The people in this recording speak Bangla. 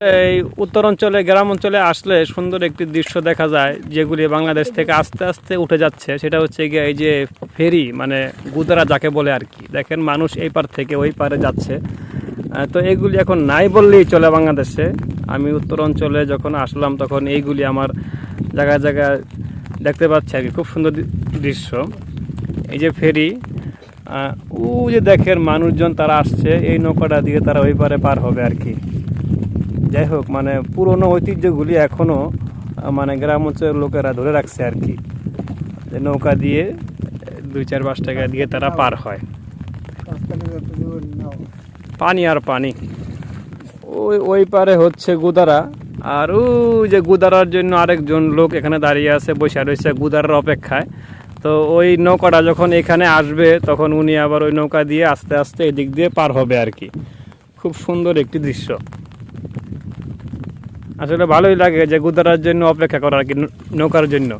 এই উত্তর অঞ্চলে, গ্রাম অঞ্চলে আসলে সুন্দর একটি দৃশ্য দেখা যায়, যেগুলি বাংলাদেশ থেকে আস্তে আস্তে উঠে যাচ্ছে। সেটা হচ্ছে গিয়ে এই যে ফেরি মানে গুদারা যাকে বলে আর কি। দেখেন, মানুষ এই পার থেকে ওই পারে যাচ্ছে। তো এইগুলি এখন নাই বললেই চলে বাংলাদেশে। আমি উত্তর অঞ্চলে যখন আসলাম, তখন এইগুলি আমার জায়গায় জায়গায় দেখতে পাচ্ছি আর কি। খুব সুন্দর দৃশ্য। এই যে ফেরি ও যে দেখেন, মানুষজন তারা আসছে, এই নৌকাটা দিয়ে তারা ওই পারে পার হবে আর কি। যাই হোক মানে পুরনো ঐতিহ্যগুলি এখনও মানে গ্রাম অঞ্চলের লোকেরা ধরে রাখছে আর কি। নৌকা দিয়ে, দুই চার পাঁচ টাকা দিয়ে তারা পার হয়। পানি আর পানি। ওই ওই পারে হচ্ছে গুদারা। আর ওই যে গুদারার জন্য আরেকজন লোক এখানে দাঁড়িয়ে আছে, বসে রয়েছে গুদারার অপেক্ষায়। তো ওই নৌকাটা যখন এখানে আসবে, তখন উনি আবার ওই নৌকা দিয়ে আস্তে আস্তে এদিক দিয়ে পার হবে আর কি। খুব সুন্দর একটি দৃশ্য। আসলে ভালোই লাগে যে গুদারার জন্য অপেক্ষা করা আর কি নৌকার জন্য।